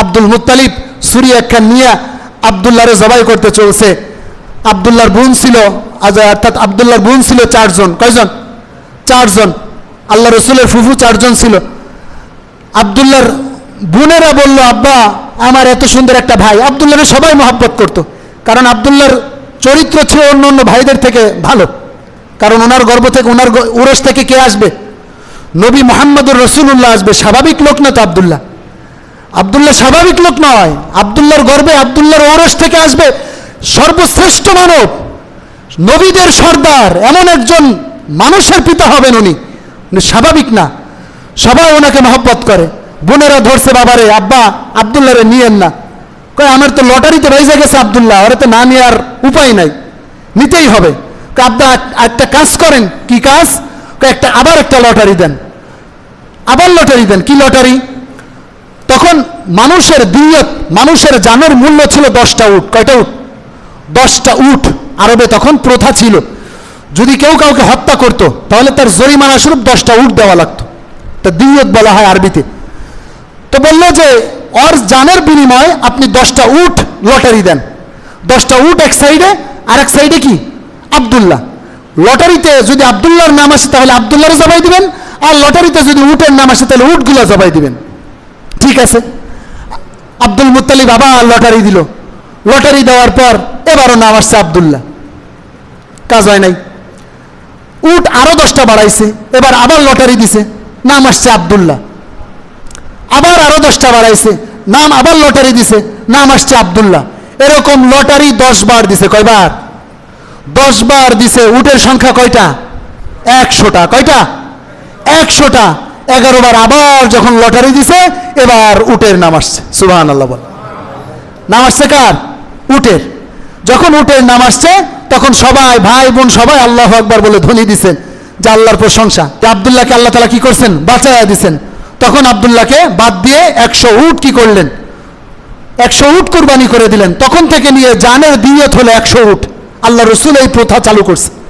Abdul Muttalib সুরি একখান নিয়ে আবদুল্লাহরে জবাই করতে চলছে। আবদুল্লাহর বোন ছিল অর্থাৎ আবদুল্লাহর বোন ছিল চারজন। কয়জন? চারজন। আল্লাহ রসুলের ফুফু চারজন ছিল। আবদুল্লাহর বোনেরা বলল, আব্বা, আমার এত সুন্দর একটা ভাই। আবদুল্লাহরে সবাই মহাব্বত করত, কারণ আবদুল্লাহর চরিত্র ছিল অন্য অন্য ভাইদের থেকে ভালো। কারণ ওনার গর্ব থেকে, ওনার উরস থেকে কে আসবে? নবী মোহাম্মদুর রসুল্লাহ আসবে। স্বাভাবিক লোক না তো আবদুল্লাহ? আবদুল্লাহ স্বাভাবিক লোক নয়। আবদুল্লাহর গর্বে, আবদুল্লাহর ওরস থেকে আসবে সর্বশ্রেষ্ঠ মানব, নবীদের সর্দার, এমন একজন মানুষের পিতা হবেন উনি। স্বাভাবিক না। সবাই ওনাকে মহব্বত করে। বোনেরা ধরছে, বাবারে, আব্বা, আবদুল্লাহরে নিয়েন না। কয়, আমার তো লটারিতে বাইজে গেছে আবদুল্লাহ, ওরা তো না নেওয়ার উপায় নাই। নিতেই হবে। আব্বা একটা কাজ করেন। কি কাজ? একটা, আবার একটা লটারি দেন। আবার লটারি দেন? কি লটারি? তখন মানুষের দিয়ত, মানুষের জানের মূল্য ছিল দশটা উট। কয়টা উট? দশটা উট। আরবে তখন প্রথা ছিল। যদি কেউ কাউকে হত্যা করত, তাহলে তার জরিমানা স্বরূপ দশটা উট দেওয়া লাগতো। তা দিয়ত বলা হয় আরবিতে। তো বলল যে, ওর জানের বিনিময়ে আপনি দশটা উট লটারি দেন। দশটা উট এক সাইডে, আর এক সাইডে কি? আবদুল্লাহ। লটারিতে যদি আবদুল্লাহর নাম আসে, তাহলে আবদুল্লাহর জবাই দিবেন, আর লটারিতে যদি উটের নাম আসে, তাহলে উটগুলো জবাই দিবেন। ঠিক আছে। আব্দুল মুত্তালিব আবার লটারি দিল। লটারি দেওয়ার পর এবারও নাম আসছে আবদুল্লাহ। কাজ হয় নাই। উট আরও দশটা বাড়াইছে, এবার আবার লটারি দিছে, নাম আসছে আবদুল্লাহ। আবার আরও দশটা বাড়াইছে, নাম আবার লটারি দিছে, নাম আসছে আবদুল্লাহ। এরকম লটারি দশ বার দিছে, কয়বার? দশ বার দিছে, উটের সংখ্যা কয়টা? একশোটা। কয়টা? একশোটা। এগারো বার আবার যখন লটারি দিছে, এবার উটের নাম আসছে। সুবাহান আল্লাহ বল। নাম আসছে কার? উটের। যখন উটের নাম আসছে, তখন সবাই, ভাই বোন সবাই আল্লাহ আকবার বলে ধ্বনি দিছেন। যে আল্লাহর প্রশংসা। যে আবদুল্লাহকে আল্লাহ তালা কি করছেন? বাঁচাইয়া দিছেন। তখন আবদুল্লাহকে বাদ দিয়ে একশো উট কি করলেন? একশো উট কোরবানি করে দিলেন। তখন থেকে নিয়ে জানের দিয়ত হলো একশো উট। আল্লাহ রসুল এই প্রথা চালু করছে।